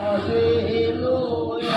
Hallelujah.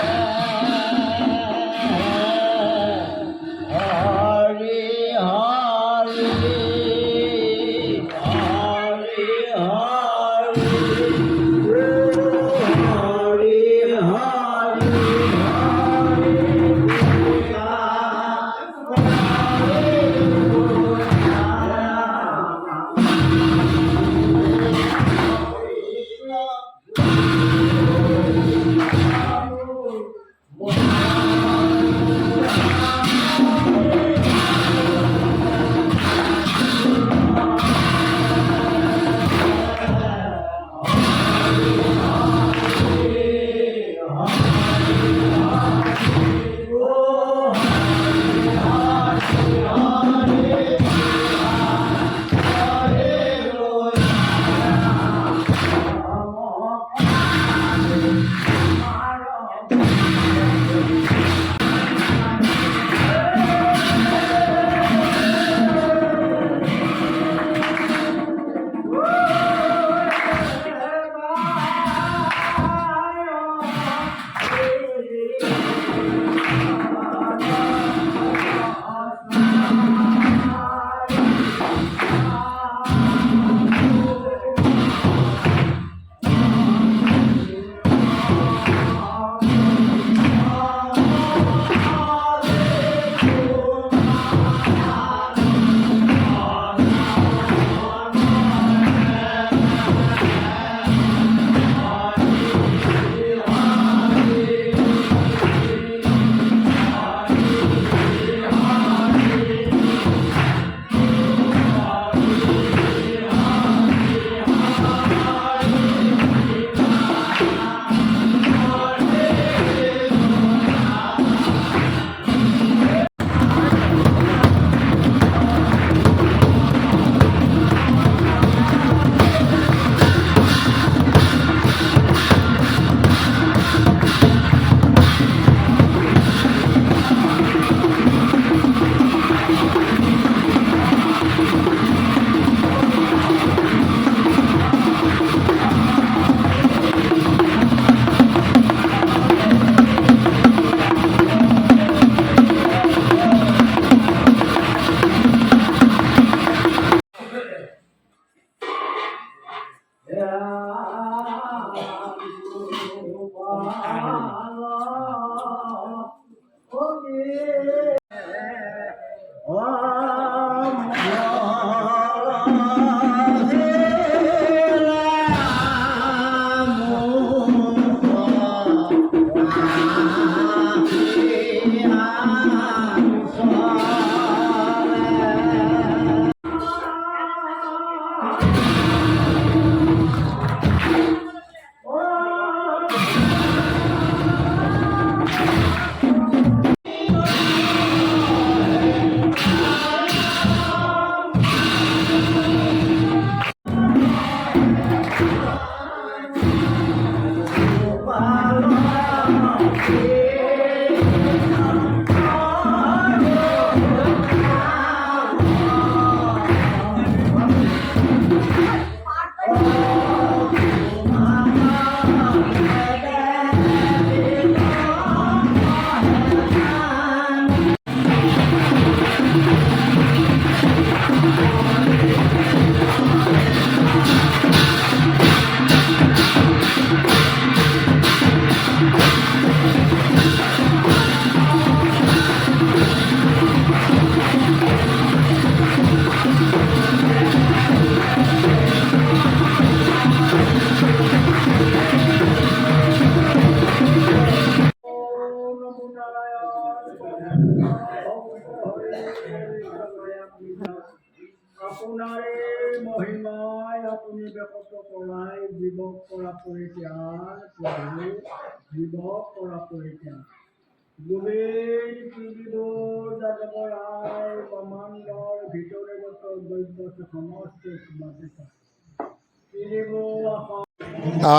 আপোনাৰে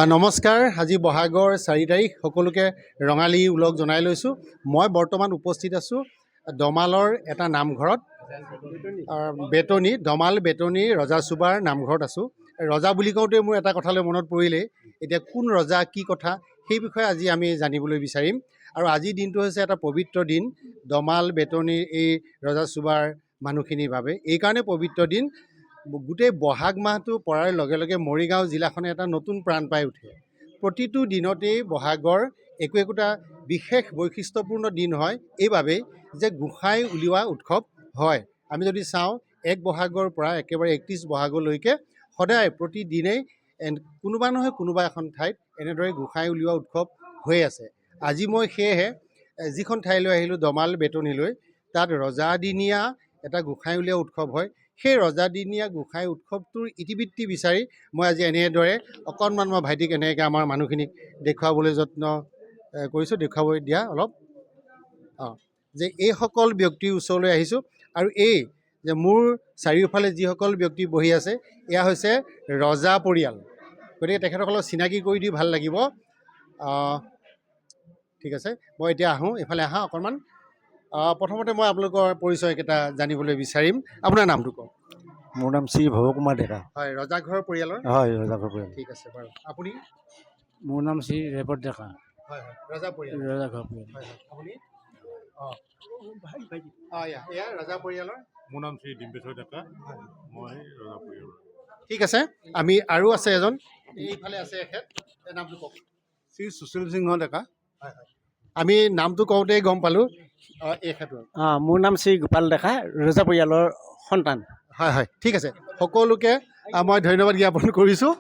নমস্কাৰ আজি বহাগৰ চাৰি তাৰিখ সকলোকে ৰঙালী ওলগ জনাই লৈছোঁ। মই বৰ্তমান উপস্থিত আছোঁ দমালৰ এটা নামঘৰত। বেতনী দমাল বেতনী ৰজাচুবাৰ নামঘৰত আছোঁ। ৰজা বুলি কওঁতে মোৰ এটা কথালৈ মনত পৰিলেই এতিয়া কোন ৰজা কি কথা সেই বিষয়ে আজি আমি জানিবলৈ বিচাৰিম। আৰু আজিৰ দিনটো হৈছে এটা পবিত্ৰ দিন। দমাল বেতনিৰ এই ৰজাচুবাৰ মানুহখিনিৰ বাবে। এইকাৰণে পবিত্ৰ দিন। গোটেই বহাগ মাহটো পৰাৰ লগে লগে মৰিগাঁও জিলাখনে এটা নতুন প্ৰাণ পাই উঠে। প্ৰতিটো দিনতেই বহাগৰ একো একোটা বিশেষ বৈশিষ্ট্যপূৰ্ণ দিন হয়। এইবাবেই যে গোঁসাই উলিওৱা উৎসৱ হয়। আমি যদি চাওঁ এক বহাগৰ পৰা একেবাৰে একত্ৰিছ বহাগলৈকে সদায় প্ৰতিদিনেই কোনোবা নহয় কোনোবা এখন ঠাইত এনেদৰে গোঁসাই উলিওৱা উৎসৱ হৈ আছে। আজি মই সেয়েহে যিখন ঠাইলৈ আহিলোঁ দমাল বেতনীলৈ তাত ৰজাদিনীয়া এটা গোঁসাই উলিওৱা উৎসৱ হয়। সেই ৰজাদিনীয়া গোঁসাই উৎসৱটোৰ ইতিবৃত্তি বিচাৰি মই আজি এনেদৰে অকণমান মই ভাইটিক এনেকৈ আমাৰ মানুহখিনিক দেখুৱাবলৈ যত্ন কৰিছোঁ দেখুৱাব দিয়া অলপ। অঁ যে এইসকল ব্যক্তিৰ ওচৰলৈ আহিছোঁ আৰু এই যে মোৰ চাৰিওফালে যিসকল ব্যক্তি বহি আছে এয়া হৈছে ৰজা পৰিয়াল। গতিকে তেখেতসকলক চিনাকি কৰি দি ভালো লাগিব। ঠিক আছে মই এতিয়া আহোঁ এইফালে আহা অকণমান। প্ৰথমতে মই আপোনালোকৰ পৰিচয়কেইটা জানিবলৈ বিচাৰিম। আপোনাৰ নামটো কওক। মোৰ নাম শ্ৰী ভৱ কুমাৰ ডেকা। হয় ৰজাঘৰ পৰিয়ালৰ? হয় ৰজাঘৰ পৰিয়াল। ঠিক আছে বাৰু। আপুনি? মোৰ নাম শ্ৰী ৰেৱত ডেকা। হয় হয় ৰজা পৰিয়াল। ৰজাঘৰ পৰিয়াল। হয় হয় আপুনি? অঁ। অঁ এয়া এয়া ৰজা পৰিয়ালৰ? মোৰ নাম শ্ৰী ডিম্বেশ্বৰ ডেকা। মই ৰজা পৰিয়ালৰ। ঠিক আছে আমি আৰু আছে এজন। এইফালে আছে এখেত নামটো কওক। শ্ৰী সুশীল সিংহ ডেকা। আমি নামটো কওঁতেই গম পালোঁ অঁ মোৰ নাম শ্ৰী গোপাল ডেকা ৰজা পৰিয়ালৰ সন্তান। হয় হয় ঠিক আছে। সকলোকে মই ধন্যবাদ জ্ঞাপন কৰিছোঁ।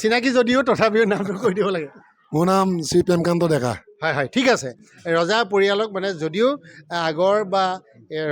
চিনাকি যদিও তথাপিও নামটো কৈ দিব লাগে। মোৰ নাম শ্ৰী প্ৰেমকান্ত ডেকা। হয় হয় ঠিক আছে। ৰজা পৰিয়ালক মানে যদিও আগৰ বা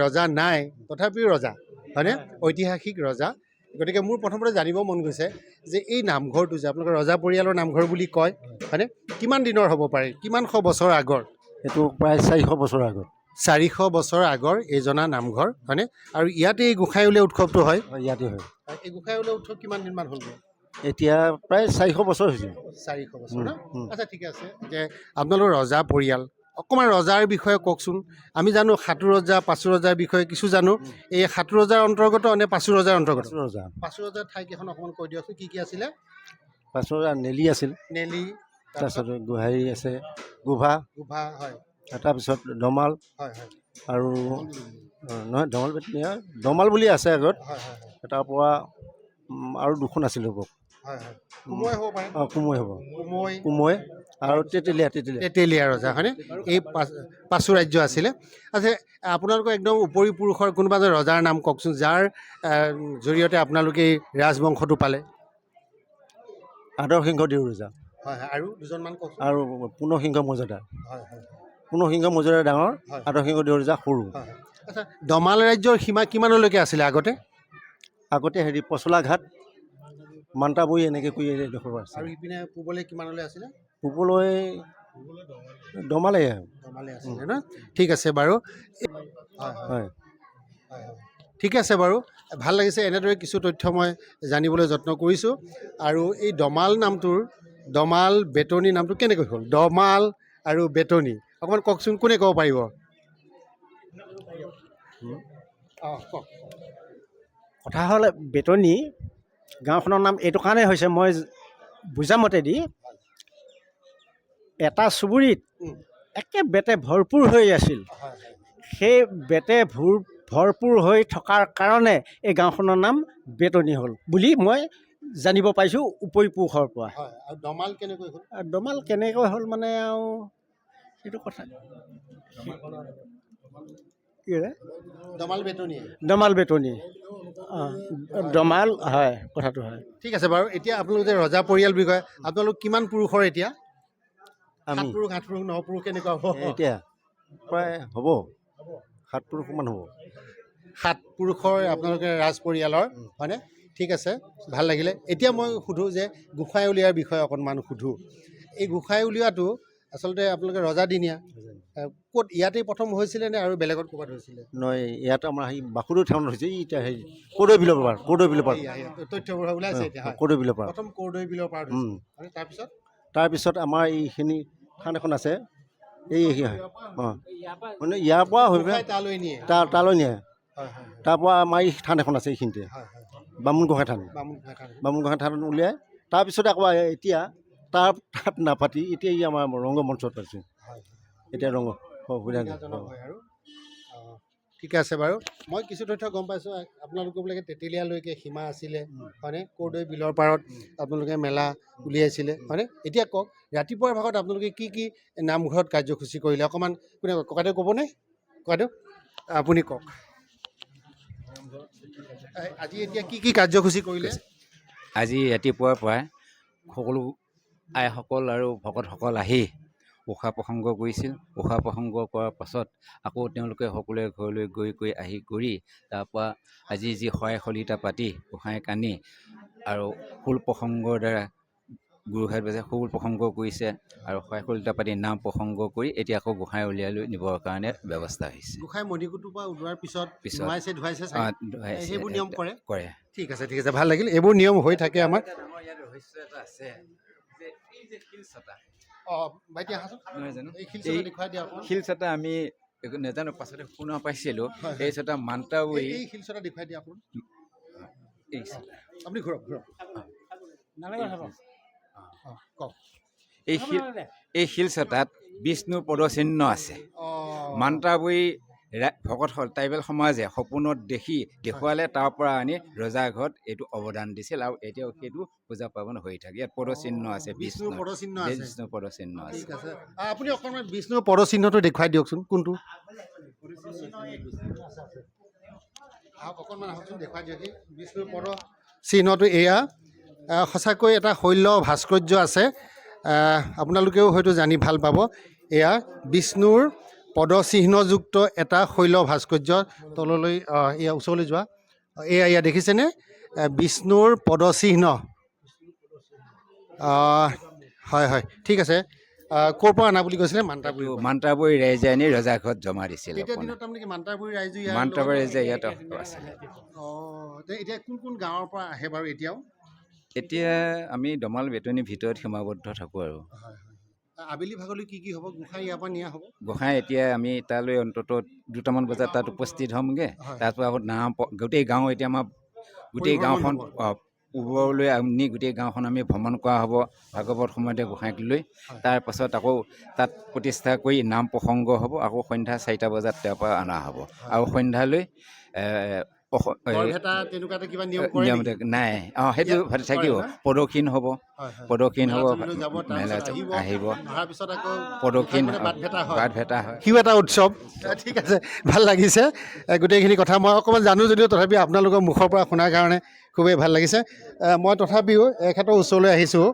ৰজা নাই তথাপিও ৰজা হয়নে? ঐতিহাসিক ৰজা। গতিকে মোৰ প্ৰথমতে জানিব মন গৈছে যে এই নামঘৰটো যে আপোনালোকৰ ৰজা পৰিয়ালৰ নামঘৰ বুলি কয় হয়নে? কিমান দিনৰ হ'ব পাৰে? কিমান শ বছৰ আগৰ? এইটো প্ৰায় চাৰিশ বছৰ আগত চাৰিশ বছৰ আগৰ এইজনা নামঘৰ হয়নে? আৰু ইয়াতে এই গোঁসাই উলিওৱা উৎসৱটো হয়। ইয়াতে হয়। এই গোঁসাই উলিওৱা উৎসৱ কিমান দিনমান হ'ল বাৰু? এতিয়া প্ৰায় চাৰিশ বছৰ হৈছে। চাৰিশ বছৰ ন। আচ্ছা ঠিকে আছে। যে আপোনালোকৰ ৰজা পৰিয়াল অকণমান ৰজাৰ বিষয়ে কওকচোন। আমি জানো সাতু ৰজা পাঁচু ৰজাৰ বিষয়ে কিছু জানো। এই সাতু ৰজাৰ অন্তৰ্গত নে পাঁচু ৰজাৰ অন্তৰ্গত? ৰজা। পাঁচু ৰজাৰ ঠাইকেইখন অকণমান কৈ দিয়কচোন কি কি আছিলে? পাঁচো ৰজা নেলি আছিল। নেলি তাৰপিছত গোহাৰি আছে গোভা। গোভা হয়। তাৰপিছত দমাল। হয় হয়। আৰু নহয় দমাল। দমাল বুলি আছে আগত। হয় হয় হয়। তাৰ পৰা উম, আৰু দুখন আছিল হয় কোমৈ হ'ব পাৰে। অঁ কোমৈ হ'ব। কোমৈ কোমৈ আৰু তেতেলীয়া তেতেলীয়া। তেতেলীয়া ৰজা হয়নে? এই পাঁচ ৰাজ্য আছিলে। আচ্ছা আপোনালোকৰ একদম উপৰি পুৰুষৰ কোনোবা এজন ৰজাৰ নাম কওকচোন যাৰ জৰিয়তে আপোনালোকে এই ৰাজবংশটো পালে। আদৰ সিংহ দেউ ৰজা। হয় হয়। আৰু দুজনমান কওকচোন। আৰু পুনৰ সিংহ মৰ্যাদা হয় হয়। পুনৰ সিংহ মৰ্যাদা ডাঙৰ হয়। আদৰ সিংহ দেউ ৰজা সৰু। আচ্ছা দমাল ৰাজ্যৰ সীমা কিমানলৈকে আছিলে আগতে? আগতে হেৰি পচলা ঘাট মান্তাবৈ এনেকৈ কৰি এডোখৰ আছে। আৰু ইপিনে পূবলৈ কিমানলৈ আছিলে? পূবলৈ দমালে দমালে আছিলে ন? ঠিক আছে বাৰু। হয় ঠিক আছে বাৰু। ভাল লাগিছে এনেদৰে কিছু তথ্য মই জানিবলৈ যত্ন কৰিছোঁ। আৰু এই দমাল নামটোৰ দমাল বেতনী নামটো কেনেকৈ হ'ল? দমাল আৰু বেতনী অকণমান কওকচোন কোনে ক'ব পাৰিব? অঁ কওক। কথা হ'ল বেতনী গাঁওখনৰ নাম এইটো কাৰণে হৈছে মই বুজামতেদি এটা চুবুৰীত একে বেতে ভৰপূৰ হৈ আছিল। সেই বেতে ভোৰ ভৰপূৰ হৈ থকাৰ কাৰণে এই গাঁওখনৰ নাম বেতনী হ'ল বুলি মই জানিব পাৰিছোঁ উপৰি পুৰুষৰ পৰা দমাল কেনেকৈ হ'ল? দমাল কেনেকৈ হ'ল মানে আৰু সেইটো কথা। কি ক'লে? দমাল বেতনীয়ে দমাল বেতনী অঁ দমাল হয় কথাটো হয়। ঠিক আছে বাৰু এতিয়া আপোনালোক যে ৰজা পৰিয়াল বিষয়ে আপোনালোক কিমান পুৰুষৰ এতিয়া? আমি? পুৰুষ আঠ পুৰুষ ন পুৰুষ কেনেকুৱা হ'ব? এতিয়া প্ৰায় হ'ব। সাত পুৰুষমান হ'ব। সাত পুৰুষৰ আপোনালোকে ৰাজ পৰিয়ালৰ হয়নে? ঠিক আছে ভাল লাগিলে। এতিয়া মই সুধোঁ যে গোঁসাই উলিওৱাৰ বিষয়ে অকণমান সুধোঁ। এই গোঁসাই উলিওৱাটো আচলতে আপোনালোকে ৰজাদিনীয়া। ক'ত ইয়াতেই প্ৰথম হৈছিলে নে আৰু বেলেগত ক'ৰবাত হৈছিলে? নহয় ইয়াত আমাৰ সেই বাসুদেৱ থানত হৈছে এই এতিয়া হেৰি কৰ্দৈ বিলৰ পাৰ কৰ্দৈ বিলৰ পাৰ। তথ্যবোৰ ওলাইছে এতিয়া কৰ্দৈ বিলৰ পাৰ। প্ৰথম কৰ্দৈ বিলৰ। হৈছিলে। হয়নে? তাৰপিছত? তাৰপিছত আমাৰ এইখিনি থান এখন আছে এই অঁ। মানে ইয়াৰ পৰা হৈ পেলাই তালৈ নিয়ে। তাৰ তালৈ নিয়ে। হয় হয় হয়, তাৰ পৰা আমাৰ এই থান এখন আছে এইখিনিতে বামুণ গোঁসাই থান। বামুণ গোঁসাই থান। উলিয়াই তাৰপিছত আকৌ এতিয়া তাৰ তাত নাপাতি এতিয়া ই আমাৰ ৰংগমঞ্চত পাইছোঁ। এতিয়া সুবিধা সুবিধাজনক হয় আৰু। ঠিকে আছে বাৰু। মই কিছু তথ্য গম পাইছোঁ। আপোনালোকৰ বোলে তেতেলীয়ালৈকে সীমা আছিলে হয়নে? কৰ্দৈ বিলৰ পাৰত আপোনালোকে মেলা উলিয়াইছিলে হয়নে? এতিয়া কওক ৰাতিপুৱাৰ ভাগত আপোনালোকে কি কি নামঘৰত কাৰ্যসূচী কৰিলে? অকণমান কোনে কওক? ককাইদেউ ক'বনে? ককাইদেউ আপুনি কওক। আজি এতিয়া কি কি কাৰ্যসূচী কৰিলে? আজি ৰাতিপুৱাৰ পৰাই সকলো আইসকল আৰু ভকতসকল আহি উষা প্ৰসংগ কৰিছিল। উষা প্ৰসংগ কৰাৰ পাছত আকৌ তেওঁলোকে সকলোৱে ঘৰলৈ গৈ গৈ আহি কৰি তাৰপৰা আজি যি শৰাই সলিতা পাতি গোঁসাই কানি আৰু খোল প্ৰসংগৰ দ্বাৰা গুৰুঘাট বাজে খোল প্ৰসংগ কৰিছে আৰু শৰাই সলিতা পাতি নাম প্ৰসংগ কৰি এতিয়া আকৌ গোঁসাই উলিয়াই লৈ নিবৰ কাৰণে ব্যৱস্থা হৈছে। গোসাঁই মণিকূটোৰ পৰা ওলোৱাৰ পিছত পিছত। ধুৱাইছে। সেইবোৰ নিয়ম কৰে? কৰে। ঠিক আছে ঠিক আছে ভাল লাগিল। এইবোৰ নিয়ম হৈ থাকে আমাৰ। ইয়াত ৰহস্য এটা আছে। যে এই যে শিল চটা অঁ ভাইটি আহাচোন নহয় জানো? এই শিল এই দেখুৱাই দিয়া অকণমান শিল চটা আমি একো নাজানো পাছতে শুনা পাইছিলোঁ। হয়, হয়। এই চটা মান্তাবৰী এই- এই শিলচটা দেখুৱাই দিয়া অকণমান এই আপুনি ঘূৰক ঘূৰক। অঁ কওক। এই শিল এই শিল চটাত বিষ্ণুৰ পদচিহ্ন আছে। অঁ। মান্তাবৰী ৰা- ভকত ট্ৰাইবেল সমাজে সপোনত দেখি দেখুৱালে তাৰ পৰা আনি ৰজাৰ ঘৰত এইটো অৱদান দিছিল আৰু এতিয়াও সেইটো পূজা পাৰ্বণ হৈ থাকে। ইয়াত পদচিহ্ন আছে বিষ্ণু পদচিহ্ন আছে। পদচিহ্ন আছে। আপুনি অকণমান বিষ্ণুৰ পদচিহ্নটো দেখুৱাই দিয়কচোন কোনটো? অকণমান আহকচোন দেখুৱাই দিয়ক বিষ্ণুৰ পদ চিহ্নটো এয়া। সঁচাকৈ এটা শৈল ভাস্কৰ্য আছে। আপোনালোকেও হয়তো জানি ভালো পাব। এয়া বিষ্ণুৰ পদচিহ্নযুক্ত এটা শৈল ভাস্কৰ্য তললৈ এয়া ওচৰলৈ যোৱা। এয়া এয়া দেখিছেনে? বিষ্ণুৰ পদচিহ্ন। হয় হয় ঠিক আছে। ক'ৰ পৰা অনা বুলি কৈছিলে? মান্তাপুৰী এইটো মান্তাবৰী ৰাইজে আনি ৰজাৰ ঘৰত জমা দিছিল মান্তাপুৰী ৰাইজো ইয়াৰ মান্তাবৰী লগত- ৰাইজে ইয়াত আছিলে অঁ এতিয়া কোন কোন গাঁৱৰ পৰা আহে বাৰু এতিয়াও? এতিয়া আমি দমাল বেতনিৰ ভিতৰত সীমাবদ্ধ থাকোঁ আৰু। আবেলি ভাগলৈ কি কি হ'ব? গোঁসাই ইয়াৰ পৰা নিয়া হ'ব? গোসাঁই এতিয়া আমি তালৈ অন্তত দুটামান বজাত তাত উপস্থিত হ'মগৈ। হয়। তাৰ পৰা আকৌ নাম গোটেই গাঁও এতিয়া আমাৰ গোটেই গাঁওখন ওপৰলৈ নি গোটেই গাঁওখন আমি ভ্ৰমণ কৰা হ'ব ভাগৱত সময়তে গোসাঁইক লৈ। হয়। তাৰ পাছত আকৌ তাত প্ৰতিষ্ঠা কৰি নাম প্ৰসংগ হ'ব আকৌ সন্ধ্যা চাৰিটা বজাত তাৰ পৰা অনা হ'ব। আৰু সন্ধ্যালৈ নাই। অঁ সেইটো থাকিব? প্ৰদক্ষিণ হ'ব। প্ৰদক্ষিণ হ'ব। আহিব, প্ৰদক্ষিণ বাট ভেটা হয়। বাট ভেটা হয়। সিও এটা উৎসৱ। ঠিক আছে। ভাল লাগিছে। গোটেইখিনি কথা মই অকণমান জানো যদিও তথাপি আপোনালোকৰ মুখৰ পৰা শুনাৰ কাৰণে খুবেই ভাল লাগিছে। মই তথাপিও এখেতৰ ওচৰলৈ আহিছোঁ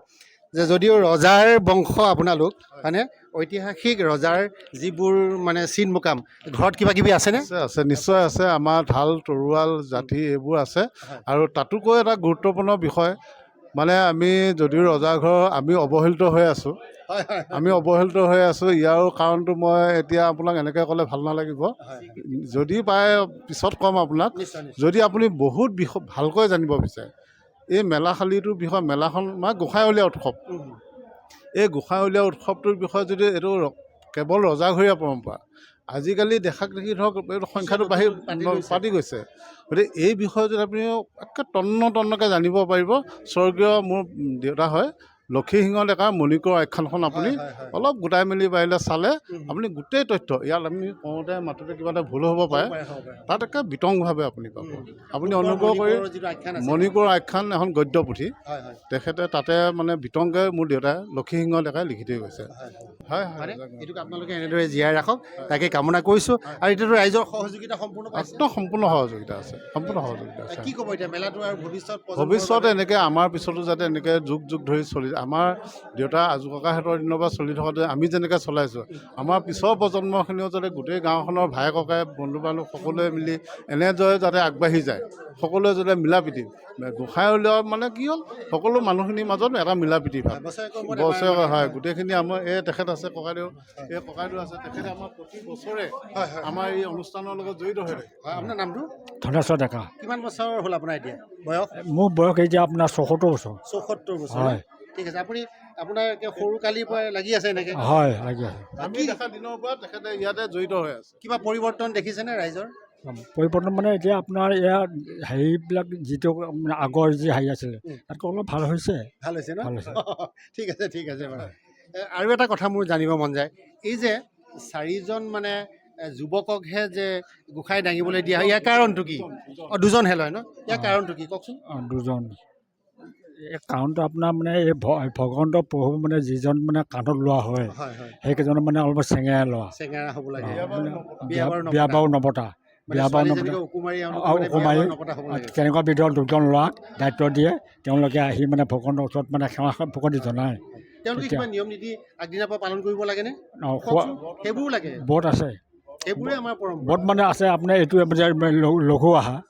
যে যদিও ৰজাৰ বংশ আপোনালোক হয়নে? ঐতিহাসিক ৰজাৰ যিবোৰ মানে চিন মুকাম ঘৰত কিবা কিবি আছেনে? আছে আছে নিশ্চয় আছে। আমাৰ ঢাল তৰোৱাল জাতি এইবোৰ আছে। আৰু তাতোকৈ এটা গুৰুত্বপূৰ্ণ বিষয় মানে আমি যদিও ৰজাঘৰ আমি অৱহেলিত হৈ আছোঁ। হয় হয়। আমি অৱহেলিত হৈ আছোঁ ইয়াৰ কাৰণটো মই এতিয়া আপোনাক এনেকৈ ক'লে ভাল নালাগিব। যদি পাৰে পিছত ক'ম আপোনাক। যদি আপুনি বহুত বিষয় ভালকৈ জানিব বিচাৰে এই মেলাশালীটোৰ বিষয়ে মেলাখন মানে গোঁসাইউলীয়া উৎসৱ। এই গোঁসাইউলীয়া উৎসৱটোৰ বিষয়ে যদি এইটো কেৱল ৰজাঘৰীয়া পৰম্পৰা আজিকালি দেখাক দেখি ধৰক এইটো সংখ্যাটো বাঢ়ি। পাতি গৈছে গতিকে এই বিষয়ে যদি আপুনি একে তন্ন তন্নকৈ জানিব পাৰিব স্বৰ্গীয় মোৰ দেউতা হয় লক্ষীসিংহ ডেকাৰ মণিকৰ আখ্যানখন আপুনি। অলপ গোটাই মেলি পাৰিলে চালে। আপুনি গোটেই তথ্য ইয়াত আমি কওঁতে মাতোতে কিবা এটা ভুল হ'ব পাৰে। তাত একে বিতংভাৱে আপুনি পাব। আপুনি অনুগ্ৰহ কৰি আখ্যান। মণিকৰ আখ্যান এখন গদ্য পুথি তেখেতে তাতে মানে বিতংকৈ মোৰ দেউতাই লক্ষীসিংহ ডেকাই লিখি থৈ গৈছে। হয় এইটোক আপোনালোকে এনেদৰে জীয়াই ৰাখক। তাকে কামনা কৰিছোঁ। আৰু এতিয়াতো ৰাইজৰ সহযোগিতা সম্পূৰ্ণ একদম সম্পূৰ্ণ সহযোগিতা আছে সম্পূৰ্ণ সহযোগিতা আছে। কি ক'ব এতিয়া? মেলাটো আৰু ভৱিষ্যত ভৱিষ্যতে এনেকৈ আমাৰ পিছতো যাতে এনেকৈ যুগ যুগ ধৰি চলি আমাৰ দেউতা আজু ককাহঁতৰ দিনৰ পৰা চলি থকাতে আমি যেনেকৈ চলাইছোঁ আমাৰ পিছৰ প্ৰজন্মখিনিও যাতে গোটেই গাঁওখনৰ ভাই ককাই বন্ধু বান্ধৱ সকলোৱে মিলি এনেদৰে যাতে আগবাঢ়ি যায় সকলোৱে যাতে মিলা প্ৰীতি গোঁসাই উলিওৱা মানে কি হ'ল সকলো মানুহখিনিৰ মাজত এটা মিলা প্ৰীতি ভাৱ। বছৰেকৰ এবাৰ- হয় গোটেইখিনি আমাৰ এই তেখেত আছে ককাইদেউ এই ককাইদেউ আছে তেখেতে আমাৰ প্ৰতি বছৰে আমাৰ এই অনুষ্ঠানৰ লগত জড়িত হৈ থাকে। আপোনাৰ নামটো? ধনেশ্বৰ ডেকা। কিমান বছৰ হ'ল আপোনাৰ এতিয়া? বয়স? মোৰ বয়স এতিয়া আপোনাৰ ছসত্তৰ বছৰ। চৌসত্তৰ বছৰ। হয়। ঠিক আছে আপুনি আপোনাৰ সৰু কালিৰ পৰা লাগি আছে এনেকে? হয় লাগি আছে। আমি দেখা দিনৰ পৰা তেখেতে ইয়াতে জড়িত হৈ আছে। কিবা পৰিৱৰ্তন দেখিছেনে ৰাইজৰ? পৰিৱৰ্তন মানে এতিয়া আপোনাৰ ইয়াৰ হেৰিবিলাক যিটো মানে আগৰ যি হেৰি আছিলে। তাতকৈ অলপ ভাল হৈছে। ভাল হৈছে ন? ভাল হৈছে। ঠিক আছে ঠিক আছে বাৰু। আৰু এটা কথা মোৰ জানিব মন যায়। এই যে চাৰিজন মানে যুৱককহে যে গোসাঁই দাঙিবলৈ দিয়া হয় ইয়াৰ কাৰণটো কি? অঁ দুজনহে লয় ন? ইয়াৰ। কাৰণটো কি? কওকচোন। অঁ, দুজন। এই কাৰণটো আপোনাৰ মানে এই ভগৱন্ত প্ৰভু মানে যিজন মানে কান্ধত লোৱা হয় সেইকেইজন মানে অলপ চেঙেৰা লোৱা। চেঙেৰা হ'ব লাগে। মানে বিয়া বাৰু নপতা। নপতা। মানে বিয়া বাৰু নপতা। যেনেকৈ আৰু মানে লাগে। তেনেকুৱা বিধৰ দুজন ল'ৰাক দায়িত্ব দিয়ে। তেওঁলোকে আহি মানে ভগৱন্তৰ ওচৰত মানে সেৱা ভকতি জনায়। তেওঁলোকে কিবা নিয়ম নীতি আগদিনাৰ পৰা পালন কৰিব লাগেনে? বট আছে। সেইবোৰে আমাৰ পৰম্পৰা। মানে আছে আপোনাৰ এইটো লঘু আহাৰ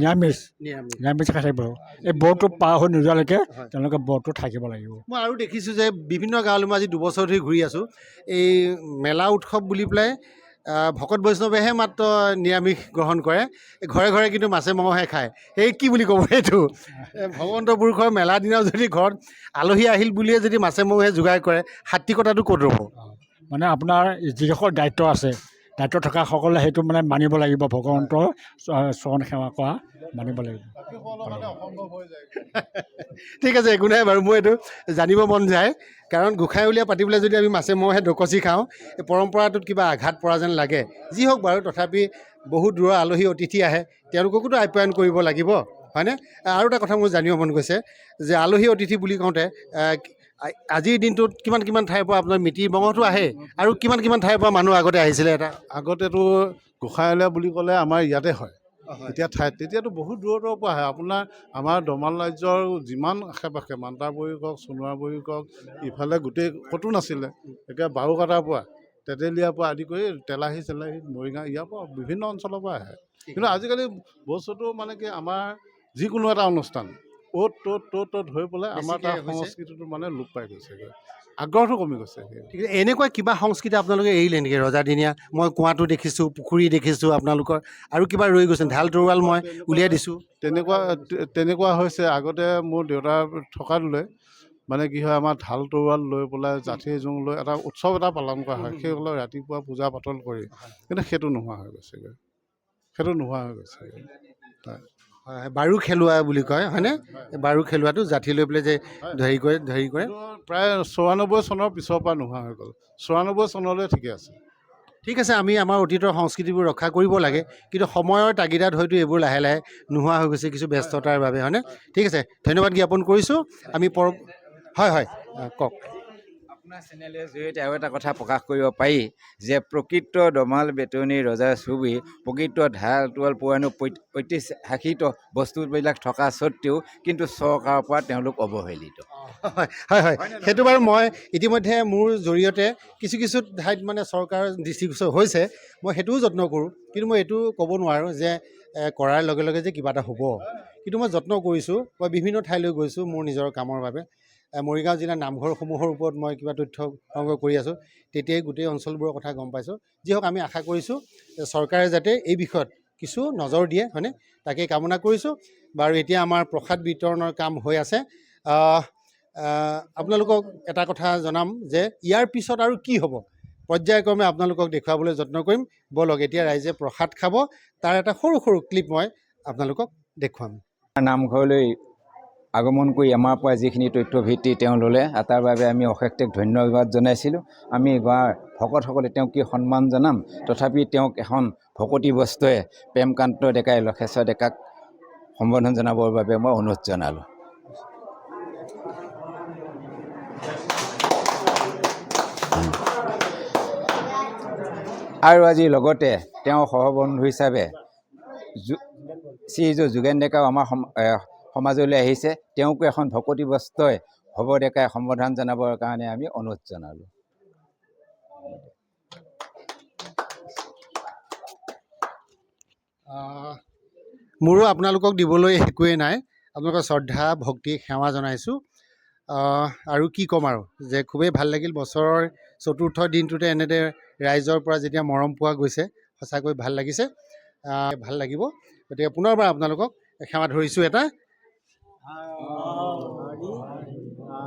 নিৰামিষ। নিৰামিষ। খাই থাকিব। এই বৰটো পাৰ হৈ নোযোৱালৈকে। তেওঁলোকে বৰটো থাকিব লাগিব। মই আৰু দেখিছোঁ যে বিভিন্ন গাঁৱলৈ মই আজি দুবছৰ ধৰি ঘূৰি আছোঁ। এই মেলা উৎসৱ বুলি পেলাই আহ, ভকত বৈষ্ণৱেহে মাত্ৰ নিৰামিষ গ্ৰহণ কৰে। ঘৰে ঘৰে কিন্তু মাছে মঙহে খায়। সেই কি বুলি ক'ব এইটো? এ, ভগৱন্ত পুৰুষৰ মেলা দিনাও যদি ঘৰত আলহী আহিল বুলিয়ে যদি মাছে মঙহে যোগাৰ কৰে সাত্বিকতাটো ক'ত ৰ'ব? মানে আপোনাৰ যিসকল দায়িত্ব আছে দায়িত্ব থকা সকলে সেইটো মানে মানিব লাগিব ভগৱন্তৰ চৰণ সেৱা কৰা মানিব লাগিব। ঠিক আছে একো নাই বাৰু মোৰ এইটো জানিব মন যায়। কাৰণ গোঁসাই উলিয়াই পাতিবলৈ যদি আমি মাছে মঙহে ডকচি খাওঁ এই পৰম্পৰাটোত কিবা আঘাত পৰা যেন লাগে। যি হওক বাৰু তথাপি বহু দূৰৰ আলহী অতিথি আহে তেওঁলোককোতো আপ্যায়ন কৰিব লাগিব হয়নে? আৰু এটা কথা মোৰ জানিব মন গৈছে যে আলহী অতিথি বুলি কওঁতে আজিৰ দিনটোত কিমান কিমান ঠাইৰ পৰা আপোনাৰ মিতিৰ বঙহতো আহে আৰু কিমান কিমান ঠাইৰ পৰা মানুহ আগতে আহিছিলে এটা? আগতেতো গোসাঁইলে বুলি ক'লে আমাৰ ইয়াতে হয়। এতিয়া ঠাইত তেতিয়াতো বহুত দূৰৰ দূৰৰ পৰা আহে। আপোনাৰ আমাৰ দমাল ৰাজ্যৰ যিমান আশে পাশে মান্তাবৰী কওক সোণোৱাবৰী কওক ইফালে গোটেই ক'তো নাছিলে। একে বাৰুকাটাৰ পৰা তেতেলীয়াৰ পৰা আদি কৰি তেলাহী চেলাহী মৰিগাঁও ইয়াৰ পৰা বিভিন্ন অঞ্চলৰ পৰা আহে। কিন্তু আজিকালি বস্তুটো মানে কি আমাৰ যিকোনো এটা অনুষ্ঠান। অ'ত ত'ত ত'ত ত'ত হৈ পেলাই আমাৰ তাৰ। সংস্কৃতিটো মানে লোপ পাই গৈছেগৈ। আগ্ৰহটো কমি গৈছে। এনেকুৱা কিবা সংস্কৃতি আপোনালোকে এৰিলে নেকি? ৰজাদিনীয়া মই কুঁৱাটো দেখিছোঁ পুখুৰী দেখিছোঁ আপোনালোকৰ আৰু কিবা ৰৈ গৈছে ঢাল তৰোৱাল মই উলিয়াই দিছোঁ। তেনেকুৱা তেনেকুৱা হৈছে। আগতে মোৰ দেউতাৰ থকালৈ মানে কি হয় আমাৰ ঢাল তৰোৱাল লৈ পেলাই জাঠি জোং লৈ এটা উৎসৱ এটা পালন কৰা হয়। সেইসকলে ৰাতিপুৱা পূজা পাতল কৰি কিন্তু সেইটো নোহোৱা হৈ গৈছেগৈ। সেইটো নোহোৱা হৈ গৈছেগৈ। হয়, বাৰু খেলুৱা বুলি কয় হয়নে? বাৰু খেলুৱাটো জাঠি লৈ পেলাই যে হেৰি কৰে হেৰি কৰে। প্ৰায় চৌৰান্নব্বৈ চনৰ পিছৰ পৰা নোহোৱা হৈ গ'ল। চৌৰান্নব্বৈ চনলৈ ঠিকে আছে। ঠিক আছে আমি আমাৰ অতীতৰ সংস্কৃতিবোৰ ৰক্ষা কৰিব লাগে কিন্তু সময়ৰ তাগিদাত হয়তো এইবোৰ লাহে লাহে নোহোৱা হৈ গৈছে কিছু ব্যস্ততাৰ বাবে হয়নে? ঠিক আছে ধন্যবাদ জ্ঞাপন কৰিছোঁ। আমি পৰ হয় হয় কওক। আপোনাৰ চেনেলৰ জৰিয়তে আৰু এটা কথা প্ৰকাশ কৰিব পাৰি যে প্ৰকৃত দমাল বেতনী ৰজা চুবুৰী প্ৰকৃত ঢাল তোৱাল পুৰাণো ঐতিহাসিক বস্তুবিলাক থকা স্বত্বেও কিন্তু চৰকাৰৰ পৰা তেওঁলোক অৱহেলিত। হয় হয় সেইটো বাৰু মই ইতিমধ্যে মোৰ জৰিয়তে কিছু কিছু ঠাইত মানে চৰকাৰৰ দৃষ্টিগোচৰ হৈছে মই সেইটোও যত্ন কৰোঁ। কিন্তু মই এইটো ক'ব নোৱাৰোঁ যে কৰাৰ লগে লগে যে কিবা এটা হ'ব। কিন্তু মই যত্ন কৰিছোঁ মই বিভিন্ন ঠাইলৈ গৈছোঁ মোৰ নিজৰ কামৰ বাবে। মৰিগাঁও জিলাৰ নামঘৰসমূহৰ ওপৰত মই কিবা তথ্য সংগ্ৰহ কৰি আছোঁ তেতিয়াই গোটেই অঞ্চলবোৰৰ কথা গম পাইছোঁ। যি হওক আমি আশা কৰিছোঁ চৰকাৰে যাতে এই বিষয়ত কিছু নজৰ দিয়ে হয়নে? তাকেই কামনা কৰিছোঁ। বাৰু এতিয়া আমাৰ প্ৰসাদ বিতৰণৰ কাম হৈ আছে। আপোনালোকক এটা কথা জনাম যে ইয়াৰ পিছত আৰু কি হ'ব? পৰ্যায়ক্ৰমে আপোনালোকক দেখুৱাবলৈ যত্ন কৰিম। ব'লক এতিয়া ৰাইজে প্ৰসাদ খাব। তাৰ এটা সৰু সৰু ক্লিপ মই আপোনালোকক দেখুৱাম। নামঘৰলৈ আগমন কৰি আমাৰ পৰা যিখিনি তথ্য ভিত্তি তেওঁ ল'লে তাৰ বাবে আমি অশেষ তেওঁক ধন্যবাদ জনাইছিলোঁ। আমি গাঁৱৰ ভকতসকলে তেওঁক কি সন্মান জনাম? তথাপি তেওঁক এখন ভকতি বস্তুৱে প্ৰেমকান্ত ডেকাই লক্ষেশ্বৰ ডেকাক সম্বোধন জনাবৰ বাবে মই অনুৰোধ জনালোঁ। আৰু আজি লগতে তেওঁ সহবন্ধু হিচাপে যু শ্ৰীযুত যোগেন ডেকাও আমাৰ সমাজলৈ আহিছে তেওঁকো এখন ভকতি বস্ত্ৰই হ'ব ডেকাই সম্বোধন জনাবৰ কাৰণে আমি অনুৰোধ জনালোঁ। মোৰো আপোনালোকক দিবলৈ একোৱেই নাই আপোনালোকৰ শ্ৰদ্ধা ভক্তি সেৱা জনাইছোঁ। আৰু কি ক'ম আৰু যে খুবেই ভাল লাগিল। বছৰৰ চতুৰ্থ দিনটোতে এনেদৰে ৰাইজৰ পৰা যেতিয়া মৰম পোৱা গৈছে সঁচাকৈ ভাল লাগিছে। ভাল লাগিব। গতিকে পুনৰবাৰ আপোনালোকক সেৱা ধৰিছোঁ এটা। ஆடி ஆ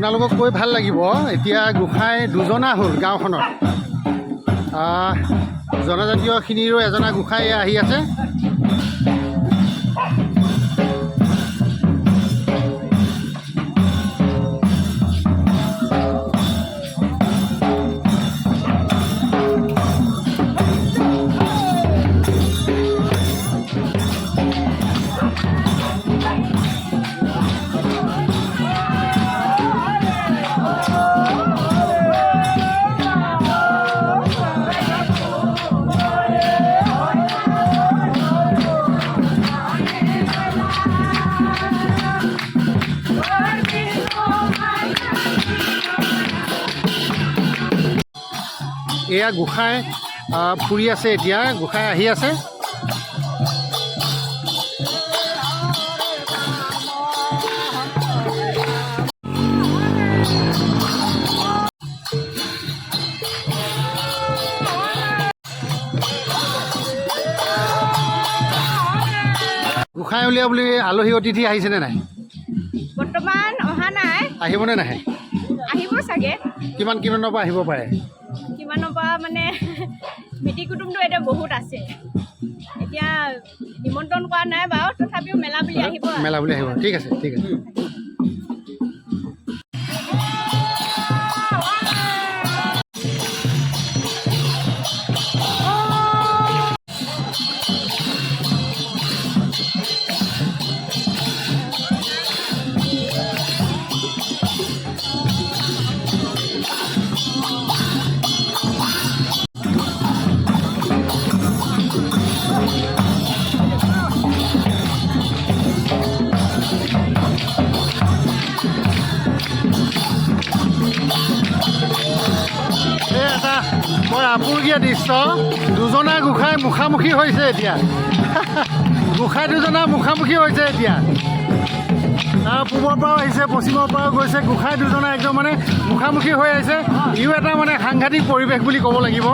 আপোনালোকক কৈ ভাল লাগিব। এতিয়া গোঁসাই দুজনা হ'ল গাঁওখনত। জনজাতীয়খিনিৰো এজনা গোঁসাই আহি আছে। এয়া গোঁসাই ফুৰি আছে এতিয়া গোঁসাই আহি আছে। গোঁসাই উলিয়া বুলি আলহী অতিথি আহিছেনে নাই? বৰ্তমান অহা নাই। আহিবনে নাহে? আহিব চাগে। কিমান কিমানৰ পৰা আহিব পৰা? মানে মিতিৰ কুটুমটো এতিয়া বহুত আছে। এতিয়া নিমন্ত্ৰণ কৰা নাই বাৰু তথাপিও মেলা বুলি আহিব। মেলা বুলি আহিব। ঠিক আছে ঠিক আছে। দুজনা গোঁসাই মুখামুখি হৈছে এতিয়া। গোঁসাই দুজনা মুখামুখি হৈছে এতিয়া। তাৰ পূবৰ পৰাও আহিছে পশ্চিমৰ পৰাও গৈছে। গোঁসাই দুজনা একদম মানে মুখামুখি হৈ আহিছে। ইও এটা মানে সাংঘাতিক পৰিৱেশ বুলি ক'ব লাগিব।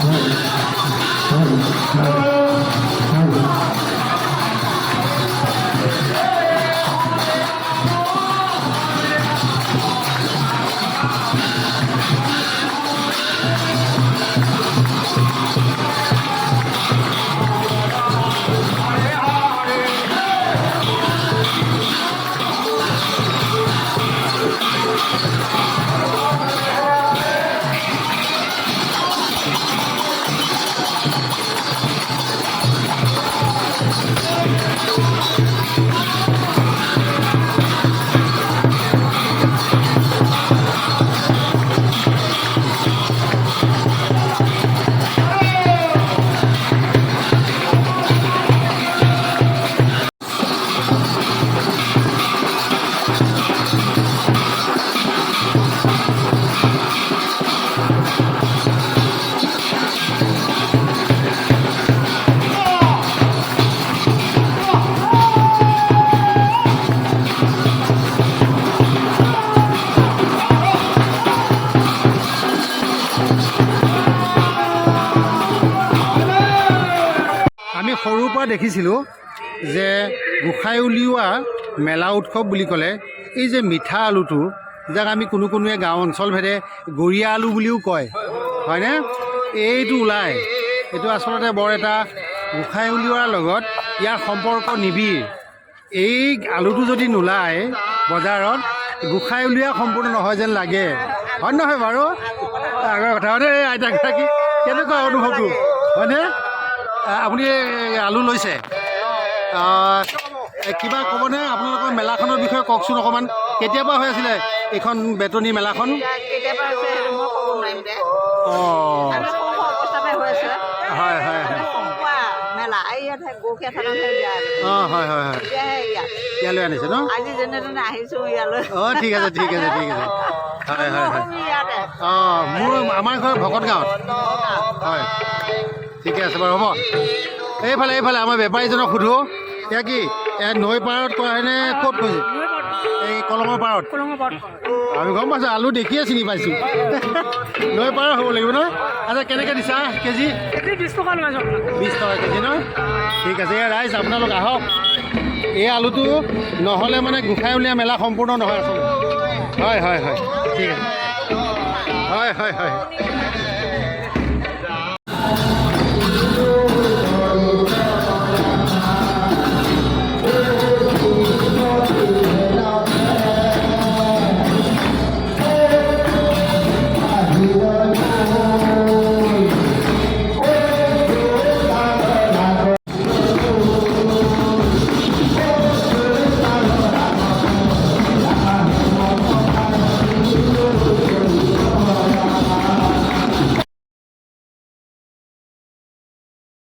Thank you. দেখিছিলোঁ যে গোসাঁই উলিওৱা মেলা উৎসৱ বুলি ক'লে, এই যে মিঠা আলুটো, যাক আমি কোনো কোনোৱে গাঁও অঞ্চলভেদে গৰীয়া আলু বুলিও কয়, হয়নে? এইটো ওলায়। এইটো আচলতে বৰ এটা গোসাঁই উলিওৱাৰ লগত ইয়াৰ সম্পৰ্ক নিবিড়। এই আলুটো যদি নোলায় বজাৰত, গোসাঁই উলিওৱা সম্পূৰ্ণ নহয় যেন লাগে। হয় নহয় বাৰু? আগৰ কথা। হয়নে আইতাগৰাকী কেনেকুৱা অনুভৱটো? হয়নে? আপুনি এই আলু লৈছে। আহ, এ, কিবা ক'বনে আপোনালোকৰ মেলাখনৰ বিষয়ে কওকচোন অকণমান? কেতিয়াৰ পৰা হৈ আছিলে এইখন বেতনী মেলাখন? কেতিয়াবা হৈছে সেইটো মই ক'ব নোৱাৰিম দে। অঁ। আমি সৰু সৰু অৱস্থাতে হৈ আছে। হয় হয় হয়। কোৱা মেলা এই ইয়াত গৰখীয়া থানতহে দিয়া অঁ হয় হয় হয়। এতিয়াহে ইয়াত। ইয়ালৈ আনিছে ন? আজি যেনে তেনে আহিছোঁ ইয়ালৈ। অঁ ঠিক আছে ঠিক আছে ঠিক আছে। হয় হয় হয়। আমি ইয়াতে। অঁ মোৰ আমাৰ ঘৰ ভকত গাঁৱত হয়। ঠিকে আছে বাৰু, হ'ব। এইফালে এইফালে, আমাৰ বেপাৰীজনক সোধোঁ। এয়া কি এয়া নৈ পাৰত কৰা হয়নে ক'ত কৈছে এই কলমৰ পাৰত। আমি গম পাইছোঁ, আলু দেখিয়ে চিনি পাইছোঁ। নৈ পাৰৰ হ'ব লাগিব ন? আচ্ছা কেনেকৈ দিছা? কেজি? বিছ টকা কেজি ন? ঠিক আছে, এয়া ৰাইজ, আপোনালোক আহক। এই আলুটো নহ'লে মানে গোসাঁই উলিওৱা মেলা সম্পূৰ্ণ নহয় আচলতে। হয় হয় হয়। ঠিক আছে। হয় হয় হয়।